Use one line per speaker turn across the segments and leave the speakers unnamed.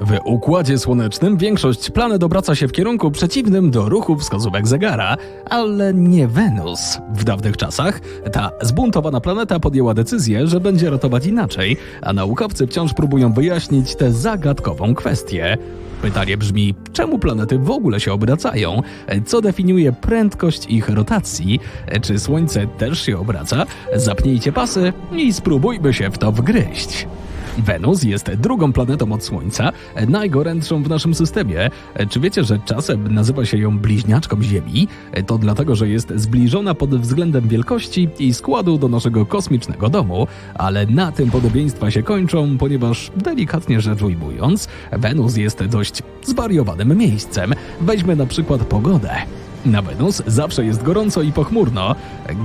W Układzie Słonecznym większość planet obraca się w kierunku przeciwnym do ruchu wskazówek zegara, ale nie Wenus. W dawnych czasach ta zbuntowana planeta podjęła decyzję, że będzie ratować inaczej, a naukowcy wciąż próbują wyjaśnić tę zagadkową kwestię. Pytanie brzmi, czemu planety w ogóle się obracają? Co definiuje prędkość ich rotacji? Czy Słońce też się obraca? Zapnijcie pasy i spróbujmy się w to wgryźć. Wenus jest drugą planetą od Słońca, najgorętszą w naszym systemie. Czy wiecie, że czasem nazywa się ją bliźniaczką Ziemi? To dlatego, że jest zbliżona pod względem wielkości i składu do naszego kosmicznego domu, ale na tym podobieństwa się kończą, ponieważ delikatnie rzecz ujmując, Wenus jest dość zwariowanym miejscem. Weźmy na przykład pogodę. Na Wenus zawsze jest gorąco i pochmurno.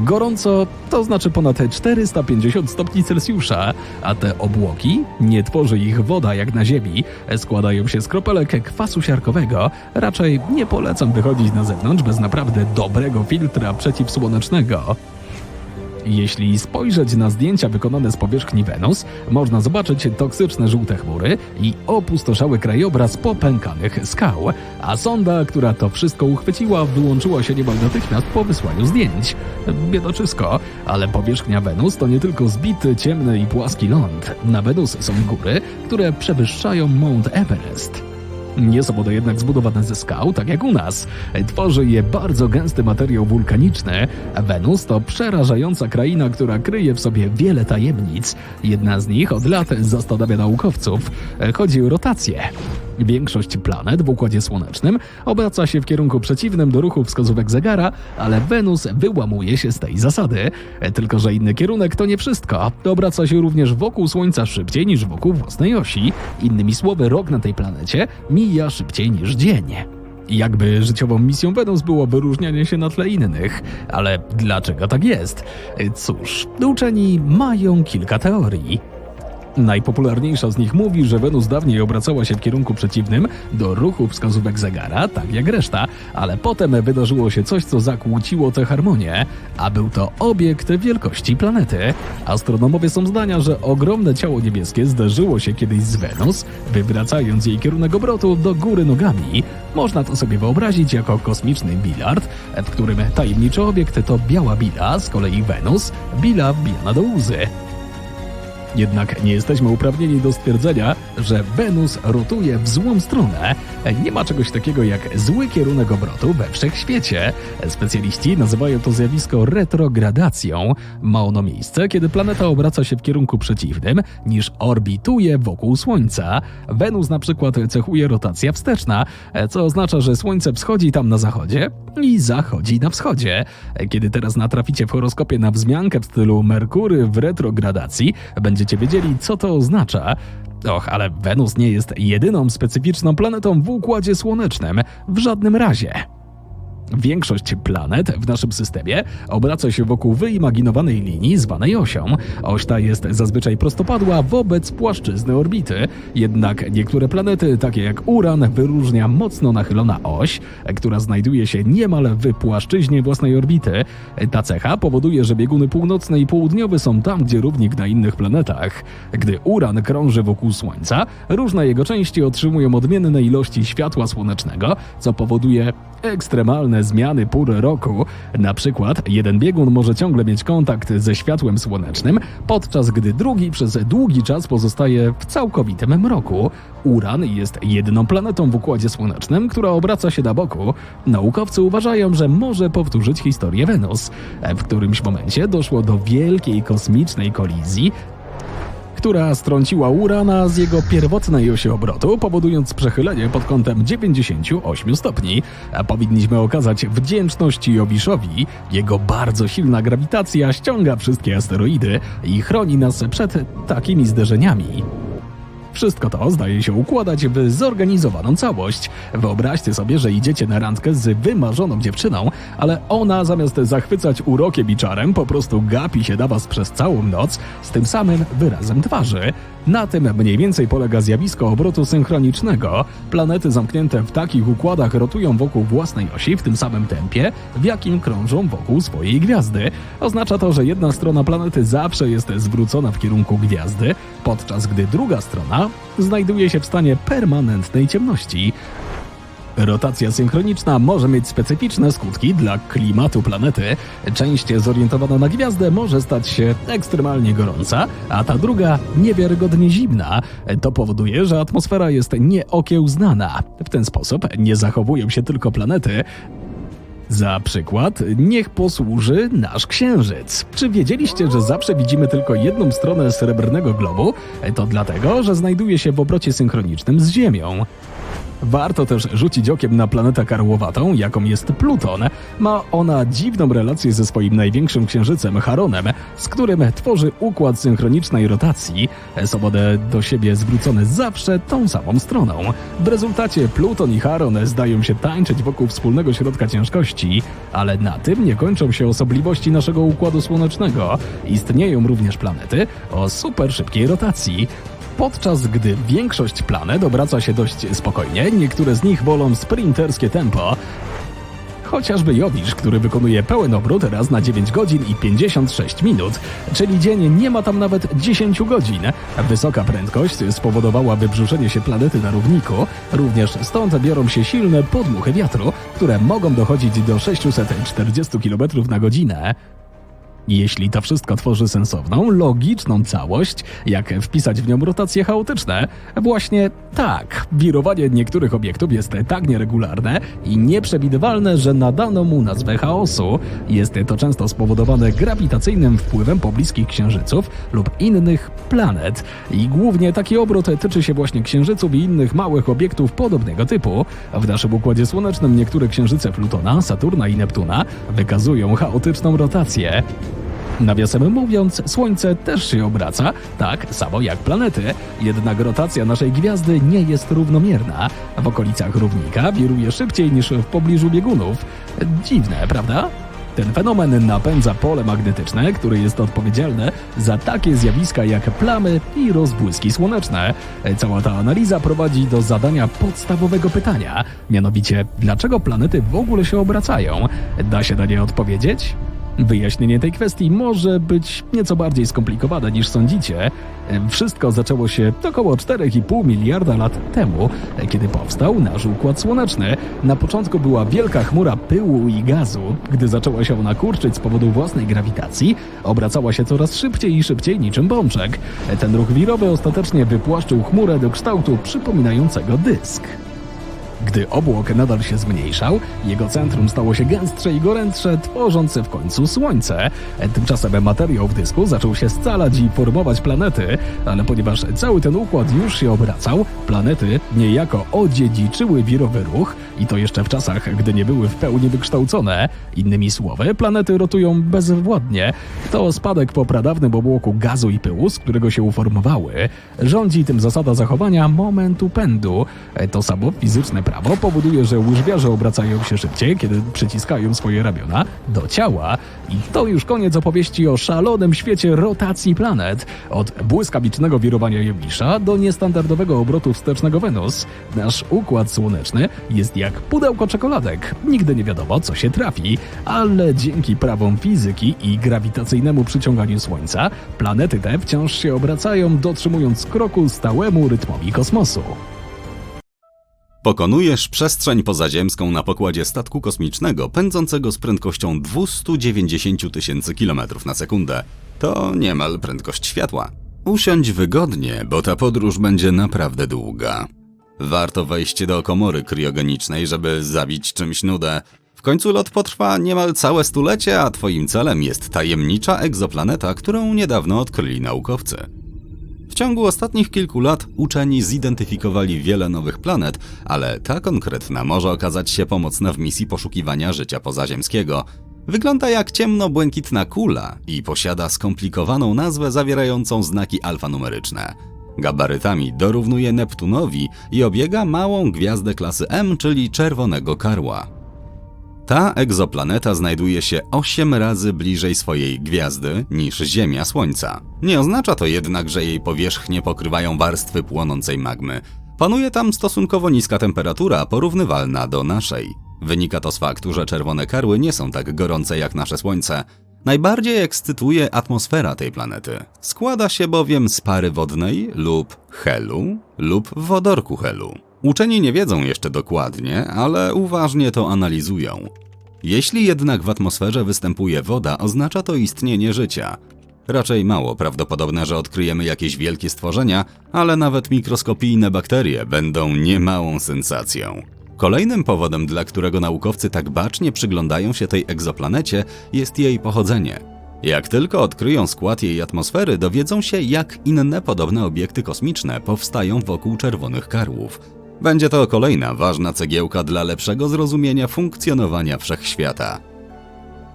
Gorąco to znaczy ponad 450 stopni Celsjusza, a te obłoki, nie tworzy ich woda jak na Ziemi, składają się z kropelek kwasu siarkowego. Raczej nie polecam wychodzić na zewnątrz bez naprawdę dobrego filtra przeciwsłonecznego. Jeśli spojrzeć na zdjęcia wykonane z powierzchni Wenus, można zobaczyć toksyczne żółte chmury i opustoszały krajobraz popękanych skał, a sonda, która to wszystko uchwyciła, wyłączyła się niemal natychmiast po wysłaniu zdjęć. Biedoczysko, ale powierzchnia Wenus to nie tylko zbity, ciemny i płaski ląd. Na Wenus są góry, które przewyższają Mount Everest. Nie są one jednak zbudowane ze skał, tak jak u nas. Tworzy je bardzo gęsty materiał wulkaniczny. Wenus to przerażająca kraina, która kryje w sobie wiele tajemnic. Jedna z nich od lat zastanawia naukowców. Chodzi o rotację. Większość planet w Układzie Słonecznym obraca się w kierunku przeciwnym do ruchu wskazówek zegara, ale Wenus wyłamuje się z tej zasady. Tylko, że inny kierunek to nie wszystko. Obraca się również wokół Słońca szybciej niż wokół własnej osi. Innymi słowy, rok na tej planecie mija szybciej niż dzień. Jakby życiową misją Wenus było wyróżnianie się na tle innych. Ale dlaczego tak jest? Cóż, uczeni mają kilka teorii. Najpopularniejsza z nich mówi, że Wenus dawniej obracała się w kierunku przeciwnym do ruchu wskazówek zegara, tak jak reszta, ale potem wydarzyło się coś, co zakłóciło tę harmonię, a był to obiekt wielkości planety. Astronomowie są zdania, że ogromne ciało niebieskie zderzyło się kiedyś z Wenus, wywracając jej kierunek obrotu do góry nogami. Można to sobie wyobrazić jako kosmiczny bilard, w którym tajemniczy obiekt to biała bila, z kolei Wenus, bila wbijana do łzy. Jednak nie jesteśmy uprawnieni do stwierdzenia, że Wenus rotuje w złą stronę. Nie ma czegoś takiego jak zły kierunek obrotu we wszechświecie. Specjaliści nazywają to zjawisko retrogradacją. Ma ono miejsce, kiedy planeta obraca się w kierunku przeciwnym niż orbituje wokół Słońca. Wenus na przykład cechuje rotacja wsteczna, co oznacza, że Słońce wschodzi tam na zachodzie i zachodzi na wschodzie. Kiedy teraz natraficie w horoskopie na wzmiankę w stylu Merkury w retrogradacji, będziecie wiedzieli, co to oznacza. Och, ale Wenus nie jest jedyną specyficzną planetą w Układzie Słonecznym. W żadnym razie. Większość planet w naszym systemie obraca się wokół wyimaginowanej linii zwanej osią. Oś ta jest zazwyczaj prostopadła wobec płaszczyzny orbity, jednak niektóre planety, takie jak Uran, wyróżnia mocno nachylona oś, która znajduje się niemal w płaszczyźnie własnej orbity. Ta cecha powoduje, że bieguny północny i południowy są tam, gdzie równik na innych planetach. Gdy Uran krąży wokół Słońca, różne jego części otrzymują odmienne ilości światła słonecznego, co powoduje ekstremalne zmiany pór roku. Na przykład jeden biegun może ciągle mieć kontakt ze światłem słonecznym, podczas gdy drugi przez długi czas pozostaje w całkowitym mroku. Uran jest jedyną planetą w Układzie Słonecznym, która obraca się na boku. Naukowcy uważają, że może powtórzyć historię Wenus. W którymś momencie doszło do wielkiej kosmicznej kolizji, która strąciła Urana z jego pierwotnej osi obrotu, powodując przechylenie pod kątem 98 stopni. A powinniśmy okazać wdzięczność Jowiszowi. Jego bardzo silna grawitacja ściąga wszystkie asteroidy i chroni nas przed takimi zderzeniami. Wszystko to zdaje się układać w zorganizowaną całość. Wyobraźcie sobie, że idziecie na randkę z wymarzoną dziewczyną, ale ona zamiast zachwycać urokiem i czarem, po prostu gapi się na was przez całą noc z tym samym wyrazem twarzy. Na tym mniej więcej polega zjawisko obrotu synchronicznego. Planety zamknięte w takich układach rotują wokół własnej osi w tym samym tempie, w jakim krążą wokół swojej gwiazdy. Oznacza to, że jedna strona planety zawsze jest zwrócona w kierunku gwiazdy, podczas gdy druga strona Znajduje się w stanie permanentnej ciemności. Rotacja synchroniczna może mieć specyficzne skutki dla klimatu planety. Część zorientowana na gwiazdę może stać się ekstremalnie gorąca, a ta druga niewiarygodnie zimna. To powoduje, że atmosfera jest nieokiełznana. W ten sposób nie zachowują się tylko planety, za przykład, niech posłuży nasz księżyc. Czy wiedzieliście, że zawsze widzimy tylko jedną stronę srebrnego globu? To dlatego, że znajduje się w obrocie synchronicznym z Ziemią. Warto też rzucić okiem na planetę karłowatą, jaką jest Pluton. Ma ona dziwną relację ze swoim największym księżycem Charonem, z którym tworzy układ synchronicznej rotacji. Są do siebie zwrócone zawsze tą samą stroną. W rezultacie Pluton i Charon zdają się tańczyć wokół wspólnego środka ciężkości, ale na tym nie kończą się osobliwości naszego układu słonecznego. Istnieją również planety o super szybkiej rotacji. Podczas gdy większość planet obraca się dość spokojnie, niektóre z nich wolą sprinterskie tempo. Chociażby Jowisz, który wykonuje pełen obrót raz na 9 godzin i 56 minut, czyli dzień nie ma tam nawet 10 godzin. Wysoka prędkość spowodowała wybrzuszenie się planety na równiku, również stąd biorą się silne podmuchy wiatru, które mogą dochodzić do 640 km na godzinę. Jeśli to wszystko tworzy sensowną, logiczną całość, jak wpisać w nią rotacje chaotyczne? Właśnie tak. Wirowanie niektórych obiektów jest tak nieregularne i nieprzewidywalne, że nadano mu nazwę chaosu. Jest to często spowodowane grawitacyjnym wpływem pobliskich księżyców lub innych planet. I głównie taki obrót tyczy się właśnie księżyców i innych małych obiektów podobnego typu. W naszym Układzie Słonecznym niektóre księżyce Plutona, Saturna i Neptuna wykazują chaotyczną rotację. Nawiasem mówiąc, Słońce też się obraca, tak samo jak planety, jednak rotacja naszej gwiazdy nie jest równomierna. W okolicach równika wiruje szybciej niż w pobliżu biegunów. Dziwne, prawda? Ten fenomen napędza pole magnetyczne, które jest odpowiedzialne za takie zjawiska jak plamy i rozbłyski słoneczne. Cała ta analiza prowadzi do zadania podstawowego pytania, mianowicie dlaczego planety w ogóle się obracają? Da się na nie odpowiedzieć? Wyjaśnienie tej kwestii może być nieco bardziej skomplikowane niż sądzicie. Wszystko zaczęło się około 4,5 miliarda lat temu, kiedy powstał nasz Układ Słoneczny. Na początku była wielka chmura pyłu i gazu. Gdy zaczęła się ona kurczyć z powodu własnej grawitacji, obracała się coraz szybciej i szybciej niczym bączek. Ten ruch wirowy ostatecznie wypłaszczył chmurę do kształtu przypominającego dysk. Gdy obłok nadal się zmniejszał, jego centrum stało się gęstsze i gorętsze, tworząc w końcu Słońce. Tymczasem materiał w dysku zaczął się scalać i formować planety, ale ponieważ cały ten układ już się obracał, planety niejako odziedziczyły wirowy ruch i to jeszcze w czasach, gdy nie były w pełni wykształcone. Innymi słowy, planety rotują bezwładnie. To spadek po pradawnym obłoku gazu i pyłu, z którego się uformowały. Rządzi tym zasada zachowania momentu pędu. To samo fizyczne prawo powoduje, że łyżwiarze obracają się szybciej, kiedy przyciskają swoje ramiona do ciała. I to już koniec opowieści o szalonym świecie rotacji planet. Od błyskawicznego wirowania Jowisza do niestandardowego obrotu wstecznego Wenus. Nasz układ słoneczny jest jak pudełko czekoladek. Nigdy nie wiadomo, co się trafi, ale dzięki prawom fizyki i grawitacyjnemu przyciąganiu Słońca, planety te wciąż się obracają, dotrzymując kroku stałemu rytmowi kosmosu.
Pokonujesz przestrzeń pozaziemską na pokładzie statku kosmicznego pędzącego z prędkością 290 tysięcy km na sekundę. To niemal prędkość światła. Usiądź wygodnie, bo ta podróż będzie naprawdę długa. Warto wejść do komory kriogenicznej, żeby zabić czymś nudę. W końcu lot potrwa niemal całe stulecie, a twoim celem jest tajemnicza egzoplaneta, którą niedawno odkryli naukowcy. W ciągu ostatnich kilku lat uczeni zidentyfikowali wiele nowych planet, ale ta konkretna może okazać się pomocna w misji poszukiwania życia pozaziemskiego. Wygląda jak ciemno-błękitna kula i posiada skomplikowaną nazwę zawierającą znaki alfanumeryczne. Gabarytami dorównuje Neptunowi i obiega małą gwiazdę klasy M, czyli czerwonego karła. Ta egzoplaneta znajduje się 8 razy bliżej swojej gwiazdy niż Ziemia Słońca. Nie oznacza to jednak, że jej powierzchnię pokrywają warstwy płonącej magmy. Panuje tam stosunkowo niska temperatura, porównywalna do naszej. Wynika to z faktu, że czerwone karły nie są tak gorące jak nasze Słońce. Najbardziej ekscytuje atmosfera tej planety. Składa się bowiem z pary wodnej lub helu lub wodorku helu. Uczeni nie wiedzą jeszcze dokładnie, ale uważnie to analizują. Jeśli jednak w atmosferze występuje woda, oznacza to istnienie życia. Raczej mało prawdopodobne, że odkryjemy jakieś wielkie stworzenia, ale nawet mikroskopijne bakterie będą niemałą sensacją. Kolejnym powodem, dla którego naukowcy tak bacznie przyglądają się tej egzoplanecie, jest jej pochodzenie. Jak tylko odkryją skład jej atmosfery, dowiedzą się, jak inne podobne obiekty kosmiczne powstają wokół czerwonych karłów. Będzie to kolejna ważna cegiełka dla lepszego zrozumienia funkcjonowania wszechświata.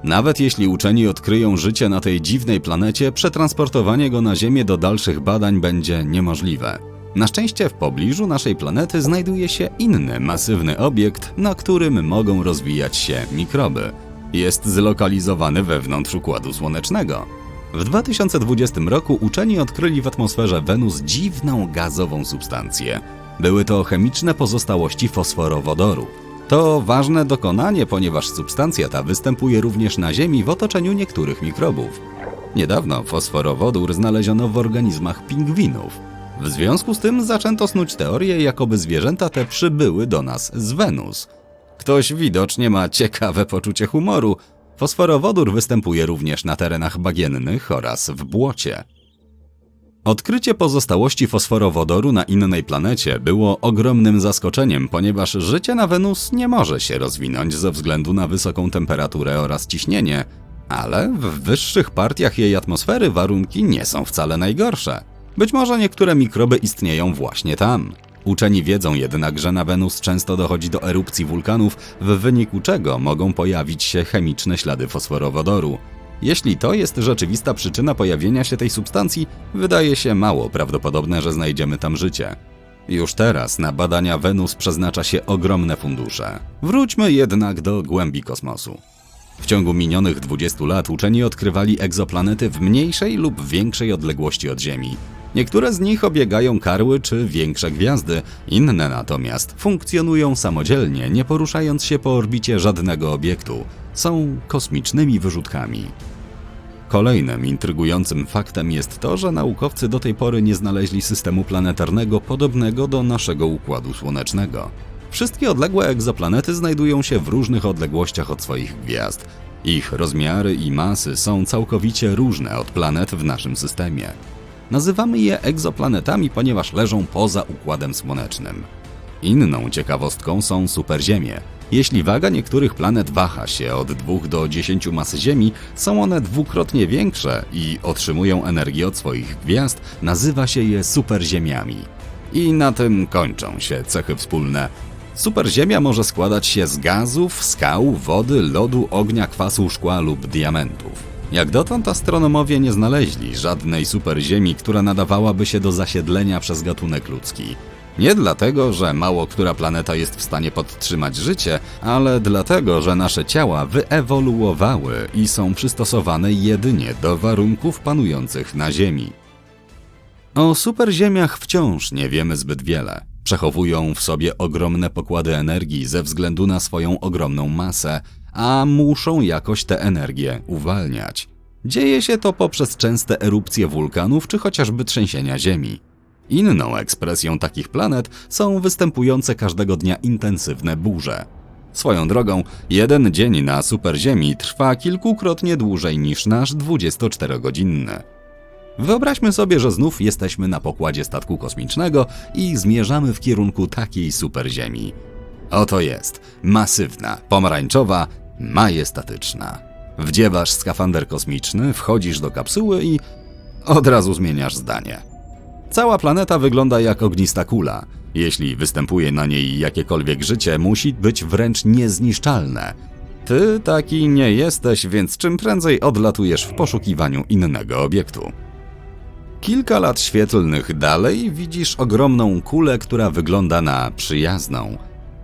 Nawet jeśli uczeni odkryją życie na tej dziwnej planecie, przetransportowanie go na Ziemię do dalszych badań będzie niemożliwe. Na szczęście w pobliżu naszej planety znajduje się inny masywny obiekt, na którym mogą rozwijać się mikroby. Jest zlokalizowany wewnątrz Układu Słonecznego. W 2020 roku uczeni odkryli w atmosferze Wenus dziwną gazową substancję. Były to chemiczne pozostałości fosforowodoru. To ważne dokonanie, ponieważ substancja ta występuje również na Ziemi w otoczeniu niektórych mikrobów. Niedawno fosforowodór znaleziono w organizmach pingwinów. W związku z tym zaczęto snuć teorię, jakoby zwierzęta te przybyły do nas z Wenus. Ktoś widocznie ma ciekawe poczucie humoru. Fosforowodór występuje również na terenach bagiennych oraz w błocie. Odkrycie pozostałości fosforowodoru na innej planecie było ogromnym zaskoczeniem, ponieważ życie na Wenus nie może się rozwinąć ze względu na wysoką temperaturę oraz ciśnienie, ale w wyższych partiach jej atmosfery warunki nie są wcale najgorsze. Być może niektóre mikroby istnieją właśnie tam. Uczeni wiedzą jednak, że na Wenus często dochodzi do erupcji wulkanów, w wyniku czego mogą pojawić się chemiczne ślady fosforowodoru. Jeśli to jest rzeczywista przyczyna pojawienia się tej substancji, wydaje się mało prawdopodobne, że znajdziemy tam życie. Już teraz na badania Wenus przeznacza się ogromne fundusze. Wróćmy jednak do głębi kosmosu. W ciągu minionych 20 lat uczeni odkrywali egzoplanety w mniejszej lub większej odległości od Ziemi. Niektóre z nich obiegają karły czy większe gwiazdy, inne natomiast funkcjonują samodzielnie, nie poruszając się po orbicie żadnego obiektu. Są kosmicznymi wyrzutkami. Kolejnym intrygującym faktem jest to, że naukowcy do tej pory nie znaleźli systemu planetarnego podobnego do naszego układu słonecznego. Wszystkie odległe egzoplanety znajdują się w różnych odległościach od swoich gwiazd. Ich rozmiary i masy są całkowicie różne od planet w naszym systemie. Nazywamy je egzoplanetami, ponieważ leżą poza układem słonecznym. Inną ciekawostką są superziemie. Jeśli waga niektórych planet waha się od 2 do 10 mas Ziemi, są one dwukrotnie większe i otrzymują energię od swoich gwiazd, nazywa się je superziemiami. I na tym kończą się cechy wspólne. Superziemia może składać się z gazów, skał, wody, lodu, ognia, kwasu, szkła lub diamentów. Jak dotąd astronomowie nie znaleźli żadnej superziemi, która nadawałaby się do zasiedlenia przez gatunek ludzki. Nie dlatego, że mało która planeta jest w stanie podtrzymać życie, ale dlatego, że nasze ciała wyewoluowały i są przystosowane jedynie do warunków panujących na Ziemi. O superziemiach wciąż nie wiemy zbyt wiele. Przechowują w sobie ogromne pokłady energii ze względu na swoją ogromną masę, a muszą jakoś tę energię uwalniać. Dzieje się to poprzez częste erupcje wulkanów czy chociażby trzęsienia Ziemi. Inną ekspresją takich planet są występujące każdego dnia intensywne burze. Swoją drogą, jeden dzień na superziemi trwa kilkukrotnie dłużej niż nasz 24-godzinny. Wyobraźmy sobie, że znów jesteśmy na pokładzie statku kosmicznego i zmierzamy w kierunku takiej superziemi. Oto jest masywna, pomarańczowa, majestatyczna. Wdziewasz skafander kosmiczny, wchodzisz do kapsuły i od razu zmieniasz zdanie. Cała planeta wygląda jak ognista kula. Jeśli występuje na niej jakiekolwiek życie, musi być wręcz niezniszczalne. Ty taki nie jesteś, więc czym prędzej odlatujesz w poszukiwaniu innego obiektu. Kilka lat świetlnych dalej widzisz ogromną kulę, która wygląda na przyjazną.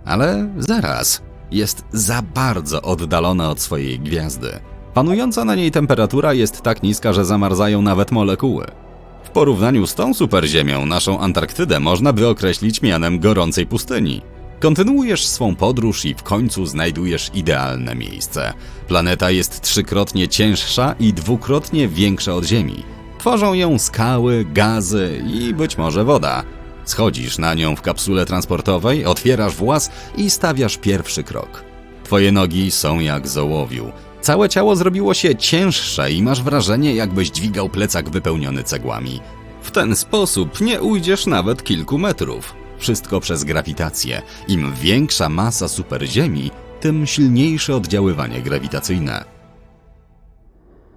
Ale zaraz, jest za bardzo oddalona od swojej gwiazdy. Panująca na niej temperatura jest tak niska, że zamarzają nawet molekuły. W porównaniu z tą superziemią, naszą Antarktydę można by określić mianem gorącej pustyni. Kontynuujesz swą podróż i w końcu znajdujesz idealne miejsce. Planeta jest trzykrotnie cięższa i dwukrotnie większa od Ziemi. Tworzą ją skały, gazy i być może woda. Schodzisz na nią w kapsule transportowej, otwierasz włas i stawiasz pierwszy krok. Twoje nogi są jak z ołowiu. Całe ciało zrobiło się cięższe i masz wrażenie, jakbyś dźwigał plecak wypełniony cegłami. W ten sposób nie ujdziesz nawet kilku metrów. Wszystko przez grawitację. Im większa masa superziemi, tym silniejsze oddziaływanie grawitacyjne.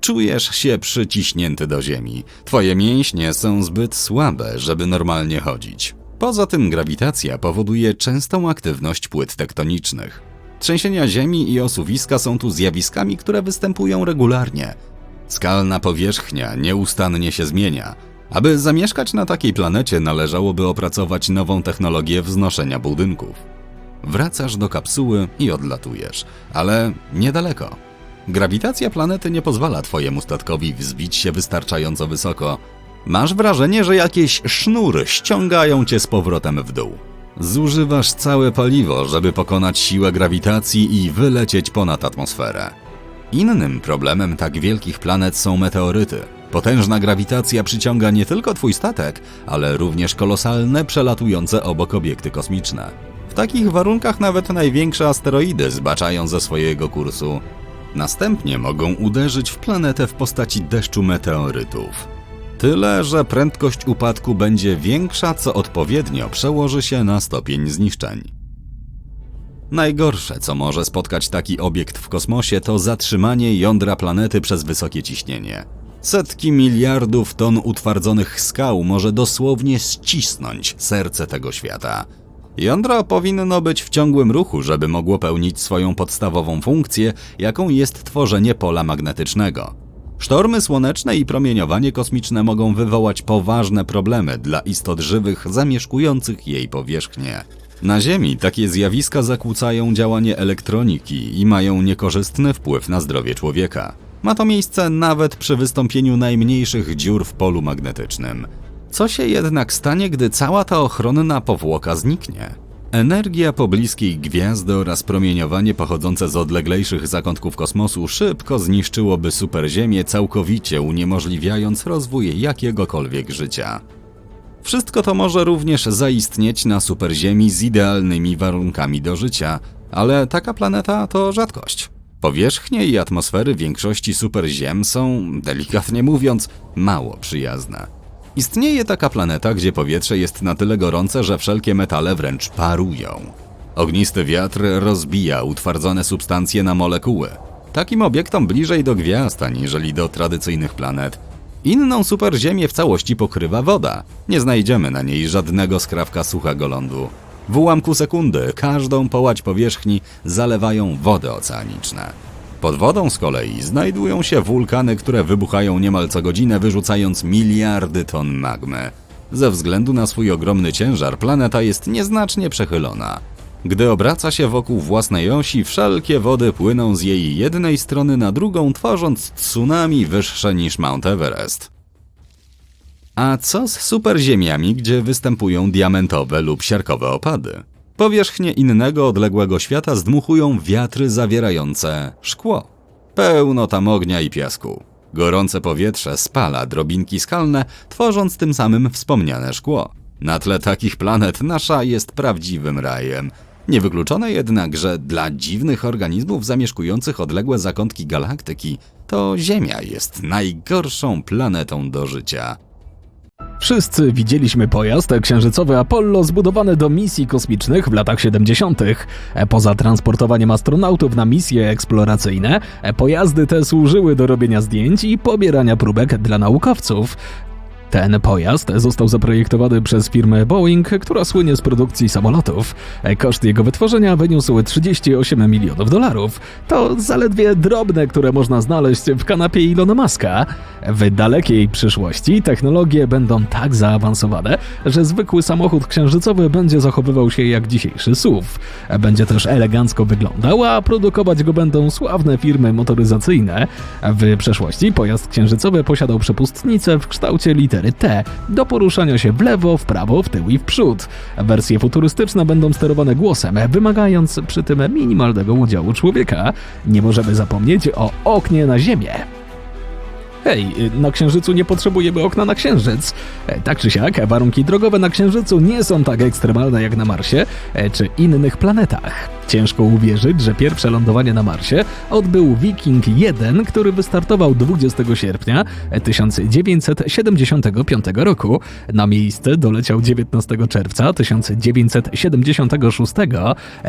Czujesz się przyciśnięty do ziemi. Twoje mięśnie są zbyt słabe, żeby normalnie chodzić. Poza tym grawitacja powoduje częstą aktywność płyt tektonicznych. Trzęsienia ziemi i osuwiska są tu zjawiskami, które występują regularnie. Skalna powierzchnia nieustannie się zmienia. Aby zamieszkać na takiej planecie, należałoby opracować nową technologię wznoszenia budynków. Wracasz do kapsuły i odlatujesz, ale niedaleko. Grawitacja planety nie pozwala twojemu statkowi wzbić się wystarczająco wysoko. Masz wrażenie, że jakieś sznury ściągają cię z powrotem w dół. Zużywasz całe paliwo, żeby pokonać siłę grawitacji i wylecieć ponad atmosferę. Innym problemem tak wielkich planet są meteoryty. Potężna grawitacja przyciąga nie tylko twój statek, ale również kolosalne, przelatujące obok obiekty kosmiczne. W takich warunkach nawet największe asteroidy zbaczają ze swojego kursu. Następnie mogą uderzyć w planetę w postaci deszczu meteorytów. Tyle, że prędkość upadku będzie większa, co odpowiednio przełoży się na stopień zniszczeń. Najgorsze, co może spotkać taki obiekt w kosmosie, to zatrzymanie jądra planety przez wysokie ciśnienie. Setki miliardów ton utwardzonych skał może dosłownie ścisnąć serce tego świata. Jądro powinno być w ciągłym ruchu, żeby mogło pełnić swoją podstawową funkcję, jaką jest tworzenie pola magnetycznego. Sztormy słoneczne i promieniowanie kosmiczne mogą wywołać poważne problemy dla istot żywych zamieszkujących jej powierzchnię. Na Ziemi takie zjawiska zakłócają działanie elektroniki i mają niekorzystny wpływ na zdrowie człowieka. Ma to miejsce nawet przy wystąpieniu najmniejszych dziur w polu magnetycznym. Co się jednak stanie, gdy cała ta ochronna powłoka zniknie? Energia pobliskiej gwiazdy oraz promieniowanie pochodzące z odleglejszych zakątków kosmosu szybko zniszczyłoby superziemię, całkowicie uniemożliwiając rozwój jakiegokolwiek życia. Wszystko to może również zaistnieć na superziemi z idealnymi warunkami do życia, ale taka planeta to rzadkość. Powierzchnie i atmosfery większości superziem są, delikatnie mówiąc, mało przyjazne. Istnieje taka planeta, gdzie powietrze jest na tyle gorące, że wszelkie metale wręcz parują. Ognisty wiatr rozbija utwardzone substancje na molekuły. Takim obiektom bliżej do gwiazd aniżeli do tradycyjnych planet. Inną superziemię w całości pokrywa woda. Nie znajdziemy na niej żadnego skrawka suchego lądu. W ułamku sekundy każdą połać powierzchni zalewają wody oceaniczne. Pod wodą z kolei znajdują się wulkany, które wybuchają niemal co godzinę, wyrzucając miliardy ton magmy. Ze względu na swój ogromny ciężar, planeta jest nieznacznie przechylona. Gdy obraca się wokół własnej osi, wszelkie wody płyną z jej jednej strony na drugą, tworząc tsunami wyższe niż Mount Everest. A co z superziemiami, gdzie występują diamentowe lub siarkowe opady? Powierzchnię innego odległego świata zdmuchują wiatry zawierające szkło. Pełno tam ognia i piasku. Gorące powietrze spala drobinki skalne, tworząc tym samym wspomniane szkło. Na tle takich planet nasza jest prawdziwym rajem. Niewykluczone jednak, że dla dziwnych organizmów zamieszkujących odległe zakątki galaktyki, to Ziemia jest najgorszą planetą do życia.
Wszyscy widzieliśmy pojazd księżycowy Apollo zbudowany do misji kosmicznych w latach 70. Poza transportowaniem astronautów na misje eksploracyjne, pojazdy te służyły do robienia zdjęć i pobierania próbek dla naukowców. Ten pojazd został zaprojektowany przez firmę Boeing, która słynie z produkcji samolotów. Koszt jego wytworzenia wyniósł 38 milionów dolarów. To zaledwie drobne, które można znaleźć w kanapie Ilona Muska. W dalekiej przyszłości technologie będą tak zaawansowane, że zwykły samochód księżycowy będzie zachowywał się jak dzisiejszy SUV. Będzie też elegancko wyglądał, a produkować go będą sławne firmy motoryzacyjne. W przeszłości pojazd księżycowy posiadał przepustnicę w kształcie litery 4T do poruszania się w lewo, w prawo, w tył i w przód. Wersje futurystyczne będą sterowane głosem, wymagając przy tym minimalnego udziału człowieka. Nie możemy zapomnieć o oknie na Ziemię. Hej, na Księżycu nie potrzebujemy okna na Księżyc. Tak czy siak, warunki drogowe na Księżycu nie są tak ekstremalne jak na Marsie czy innych planetach. Ciężko uwierzyć, że pierwsze lądowanie na Marsie odbył Viking 1, który wystartował 20 sierpnia 1975 roku. Na miejsce doleciał 19 czerwca 1976.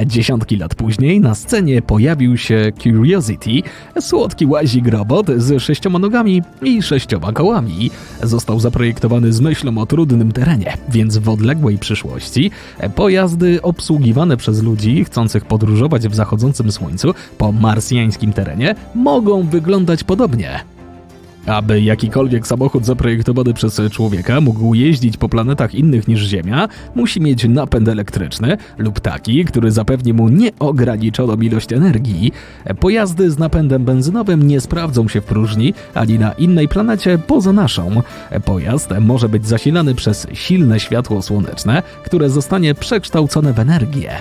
Dziesiątki lat później na scenie pojawił się Curiosity, słodki łazik robot z sześcioma nogami i sześcioma kołami. Został zaprojektowany z myślą o trudnym terenie, więc w odległej przyszłości pojazdy obsługiwane przez ludzi chcących podróżować w zachodzącym słońcu po marsjańskim terenie mogą wyglądać podobnie. Aby jakikolwiek samochód zaprojektowany przez człowieka mógł jeździć po planetach innych niż Ziemia, musi mieć napęd elektryczny lub taki, który zapewni mu nieograniczoną ilość energii. Pojazdy z napędem benzynowym nie sprawdzą się w próżni ani na innej planecie poza naszą. Pojazd może być zasilany przez silne światło słoneczne, które zostanie przekształcone w energię.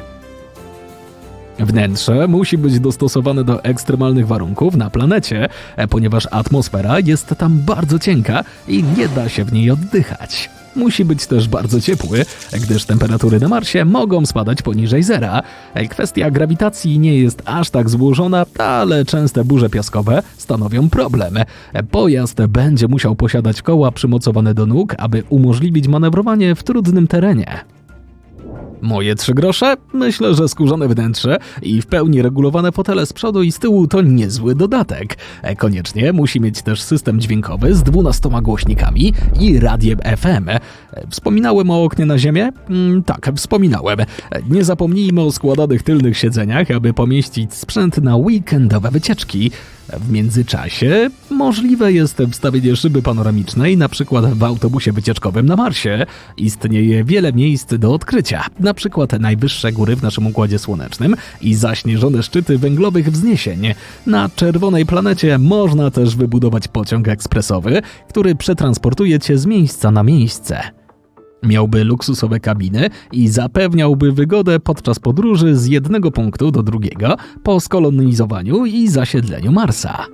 Wnętrze musi być dostosowane do ekstremalnych warunków na planecie, e, ponieważ atmosfera jest tam bardzo cienka i nie da się w niej oddychać. Musi być też bardzo ciepły, gdyż temperatury na Marsie mogą spadać poniżej zera. E, Kwestia grawitacji nie jest aż tak złożona, ale częste burze piaskowe stanowią problem. E, Pojazd będzie musiał posiadać koła przymocowane do nóg, aby umożliwić manewrowanie w trudnym terenie. Moje trzy grosze? Myślę, że skórzane wnętrze i w pełni regulowane fotele z przodu i z tyłu to niezły dodatek. E, Koniecznie musi mieć też system dźwiękowy z 12 głośnikami i radiem FM. E, Wspominałem o oknie na ziemię? Mm, tak, wspominałem. E, Nie zapomnijmy o składanych tylnych siedzeniach, aby pomieścić sprzęt na weekendowe wycieczki. W międzyczasie możliwe jest wstawienie szyby panoramicznej, na przykład w autobusie wycieczkowym na Marsie. Istnieje wiele miejsc do odkrycia, na przykład najwyższe góry w naszym Układzie Słonecznym i zaśnieżone szczyty węglowych wzniesień. Na czerwonej planecie można też wybudować pociąg ekspresowy, który przetransportuje cię z miejsca na miejsce. Miałby luksusowe kabiny i zapewniałby wygodę podczas podróży z jednego punktu do drugiego po skolonizowaniu i zasiedleniu Marsa.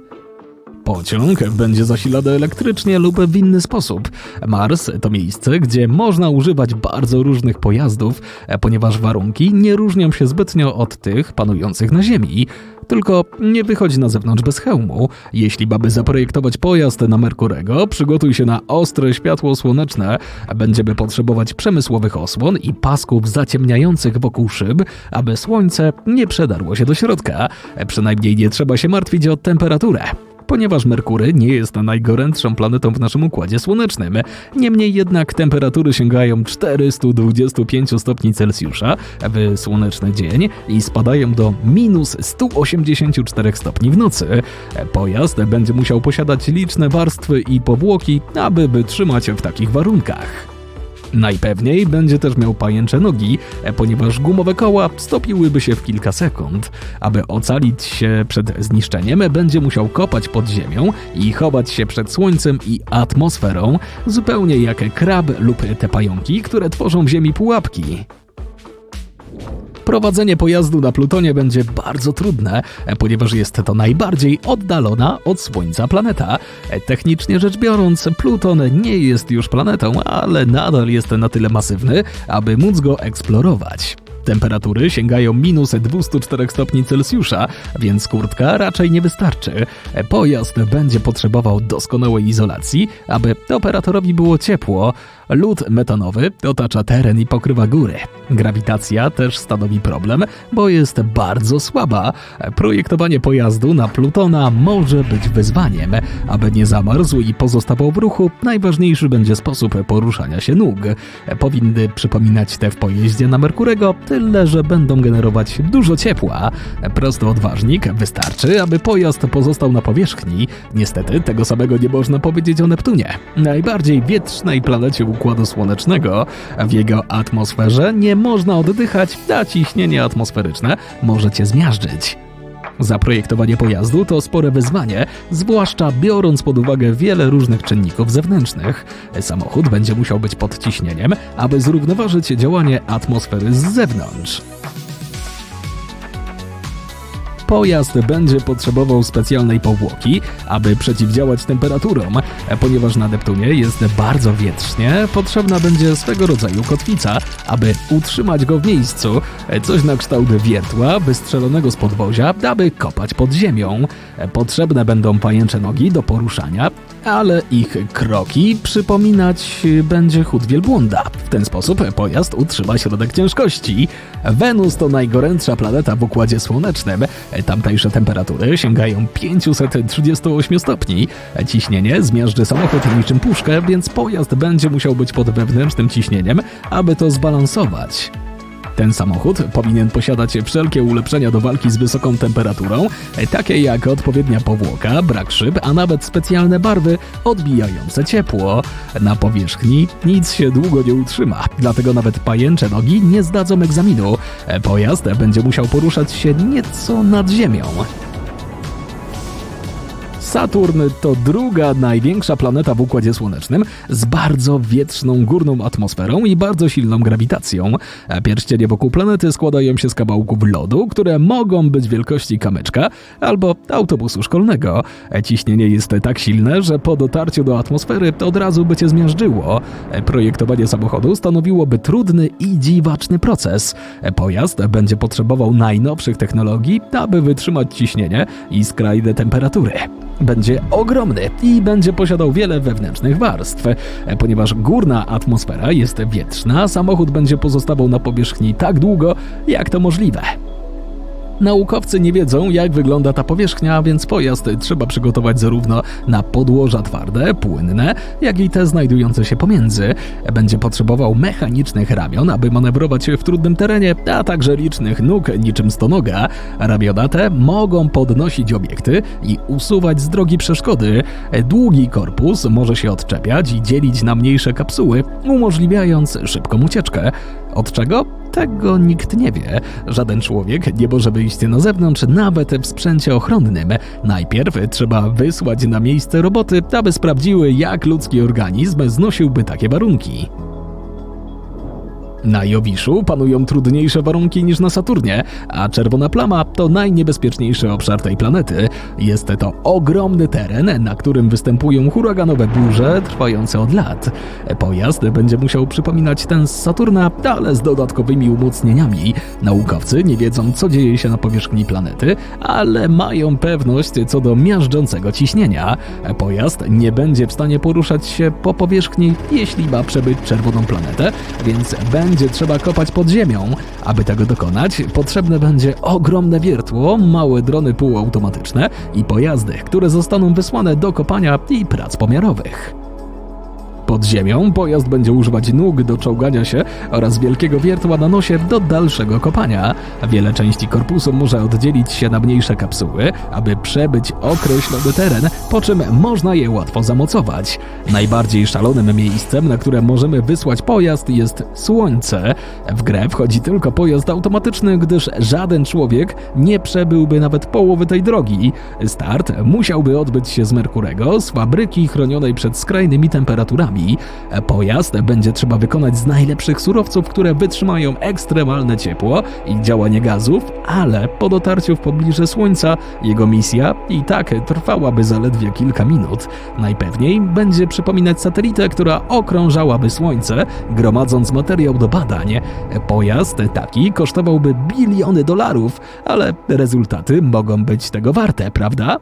Pociąg będzie zasilany elektrycznie lub w inny sposób. Mars to miejsce, gdzie można używać bardzo różnych pojazdów, ponieważ warunki nie różnią się zbytnio od tych panujących na Ziemi. Tylko nie wychodź na zewnątrz bez hełmu. Jeśli mamy zaprojektować pojazd na Merkurego, przygotuj się na ostre światło słoneczne. Będziemy potrzebować przemysłowych osłon i pasków zaciemniających wokół szyb, aby słońce nie przedarło się do środka. Przynajmniej nie trzeba się martwić o temperaturę ponieważ Merkury nie jest najgorętszą planetą w naszym Układzie Słonecznym. Niemniej jednak temperatury sięgają 425 stopni Celsjusza w słoneczny dzień i spadają do minus 184 stopni w nocy. Pojazd będzie musiał posiadać liczne warstwy i powłoki, aby wytrzymać w takich warunkach. Najpewniej będzie też miał pajęcze nogi, e, ponieważ gumowe koła stopiłyby się w kilka sekund. Aby ocalić się przed zniszczeniem, będzie musiał kopać pod ziemią i chować się przed słońcem i atmosferą, zupełnie jak krab lub te pająki, które tworzą w ziemi pułapki. Prowadzenie pojazdu na Plutonie będzie bardzo trudne, ponieważ jest to najbardziej oddalona od Słońca planeta. Technicznie rzecz biorąc, Pluton nie jest już planetą, ale nadal jest na tyle masywny, aby móc go eksplorować. Temperatury sięgają minus 204 stopni Celsjusza, więc kurtka raczej nie wystarczy. Pojazd będzie potrzebował doskonałej izolacji, aby operatorowi było ciepło. Lód metanowy otacza teren i pokrywa góry. Grawitacja też stanowi problem, bo jest bardzo słaba. Projektowanie pojazdu na Plutona może być wyzwaniem. Aby nie zamarzł i pozostawał w ruchu, najważniejszy będzie sposób poruszania się nóg. Powinny przypominać te w pojeździe na Merkurego, tyle że będą generować dużo ciepła. Prosty odważnik wystarczy, aby pojazd pozostał na powierzchni. Niestety tego samego nie można powiedzieć o Neptunie, najbardziej wietrznej planecie Układu Słonecznego. W jego atmosferze nie można oddychać, a ciśnienie atmosferyczne może cię zmiażdżyć. Zaprojektowanie pojazdu to spore wyzwanie, zwłaszcza biorąc pod uwagę wiele różnych czynników zewnętrznych. Samochód będzie musiał być pod ciśnieniem, aby zrównoważyć działanie atmosfery z zewnątrz. Pojazd będzie potrzebował specjalnej powłoki, aby przeciwdziałać temperaturom. Ponieważ na Neptunie jest bardzo wietrznie, potrzebna będzie swego rodzaju kotwica, aby utrzymać go w miejscu. Coś na kształt wiertła wystrzelonego z podwozia, aby kopać pod ziemią. Potrzebne będą pajęcze nogi do poruszania, ale ich kroki przypominać będzie chód wielbłąda. W ten sposób pojazd utrzyma środek ciężkości. Wenus to najgorętsza planeta w Układzie Słonecznym. Tamtejsze temperatury sięgają 538 stopni. Ciśnienie zmiażdży samochód niczym puszkę, więc pojazd będzie musiał być pod wewnętrznym ciśnieniem, aby to zbalansować. Ten samochód powinien posiadać wszelkie ulepszenia do walki z wysoką temperaturą, takie jak odpowiednia powłoka, brak szyb, a nawet specjalne barwy odbijające ciepło. Na powierzchni nic się długo nie utrzyma, dlatego nawet pajęcze nogi nie zdadzą egzaminu. Pojazd będzie musiał poruszać się nieco nad ziemią. Saturn to druga największa planeta w Układzie Słonecznym z bardzo wietrzną górną atmosferą i bardzo silną grawitacją. Pierścienie wokół planety składają się z kawałków lodu, które mogą być wielkości kamyczka albo autobusu szkolnego. Ciśnienie jest tak silne, że po dotarciu do atmosfery od razu by cię zmiażdżyło. Projektowanie samochodu stanowiłoby trudny i dziwaczny proces. Pojazd będzie potrzebował najnowszych technologii, aby wytrzymać ciśnienie i skrajne temperatury będzie ogromny i będzie posiadał wiele wewnętrznych warstw. Ponieważ górna atmosfera jest wietrzna, samochód będzie pozostawał na powierzchni tak długo, jak to możliwe. Naukowcy nie wiedzą, jak wygląda ta powierzchnia, więc pojazd trzeba przygotować zarówno na podłoża twarde, płynne, jak i te znajdujące się pomiędzy. Będzie potrzebował mechanicznych ramion, aby manewrować w trudnym terenie, a także licznych nóg niczym stonoga. Ramiona te mogą podnosić obiekty i usuwać z drogi przeszkody. Długi korpus może się odczepiać i dzielić na mniejsze kapsuły, umożliwiając szybką ucieczkę. Od czego? Tego nikt nie wie. Żaden człowiek nie może wyjść na zewnątrz, nawet w sprzęcie ochronnym. Najpierw trzeba wysłać na miejsce roboty, aby sprawdziły, jak ludzki organizm znosiłby takie warunki. Na Jowiszu panują trudniejsze warunki niż na Saturnie, a czerwona plama to najniebezpieczniejszy obszar tej planety. Jest to ogromny teren, na którym występują huraganowe burze trwające od lat. Pojazd będzie musiał przypominać ten z Saturna, ale z dodatkowymi umocnieniami. Naukowcy nie wiedzą, co dzieje się na powierzchni planety, ale mają pewność co do miażdżącego ciśnienia. Pojazd nie będzie w stanie poruszać się po powierzchni, jeśli ma przebyć czerwoną planetę, więc będzie trzeba kopać pod ziemią. Aby tego dokonać, potrzebne będzie ogromne wiertło, małe drony półautomatyczne i pojazdy, które zostaną wysłane do kopania i prac pomiarowych. Pod ziemią pojazd będzie używać nóg do czołgania się oraz wielkiego wiertła na nosie do dalszego kopania. Wiele części korpusu może oddzielić się na mniejsze kapsuły, aby przebyć określony teren, po czym można je łatwo zamocować. Najbardziej szalonym miejscem, na które możemy wysłać pojazd jest Słońce. W grę wchodzi tylko pojazd automatyczny, gdyż żaden człowiek nie przebyłby nawet połowy tej drogi. Start musiałby odbyć się z Merkurego, z fabryki chronionej przed skrajnymi temperaturami. Pojazd będzie trzeba wykonać z najlepszych surowców, które wytrzymają ekstremalne ciepło i działanie gazów, ale po dotarciu w pobliże Słońca jego misja i tak trwałaby zaledwie kilka minut. Najpewniej będzie przypominać satelitę, która okrążałaby Słońce, gromadząc materiał do badań. Pojazd taki kosztowałby biliony dolarów, ale rezultaty mogą być tego warte, prawda?